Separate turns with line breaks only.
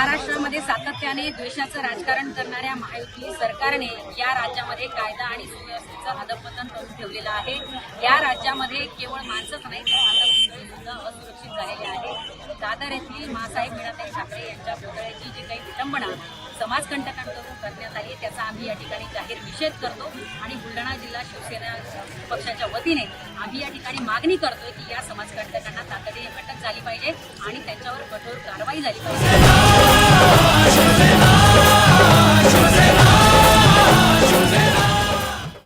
महाराष्ट्रामध्ये सातत्याने द्वेषाचं राजकारण करणाऱ्या महायुती सरकारने या राज्यामध्ये कायदा आणि सुव्यवस्थेचं अधपतन करून ठेवलेलं आहे. या राज्यामध्ये केवळ माणसंच नाही तर माता सुद्धा असुरक्षित झालेले आहे दादर येथील मासाहेब मीनाताई ठाकरे यांच्या पुतळ्याची जी काही विटंबना समाजकंटकांकडून करण्यात आली त्याचा आम्ही या ठिकाणी जाहीर निषेध करतो आणि बुलढाणा जिल्हा शिवसेना पक्षाच्या वतीने आम्ही या ठिकाणी मागणी करतोय की या समाजकंटकांना तातडीने अटक झाली पाहिजे आणि त्यांच्यावर कठोर कारवाई झाली पाहिजे.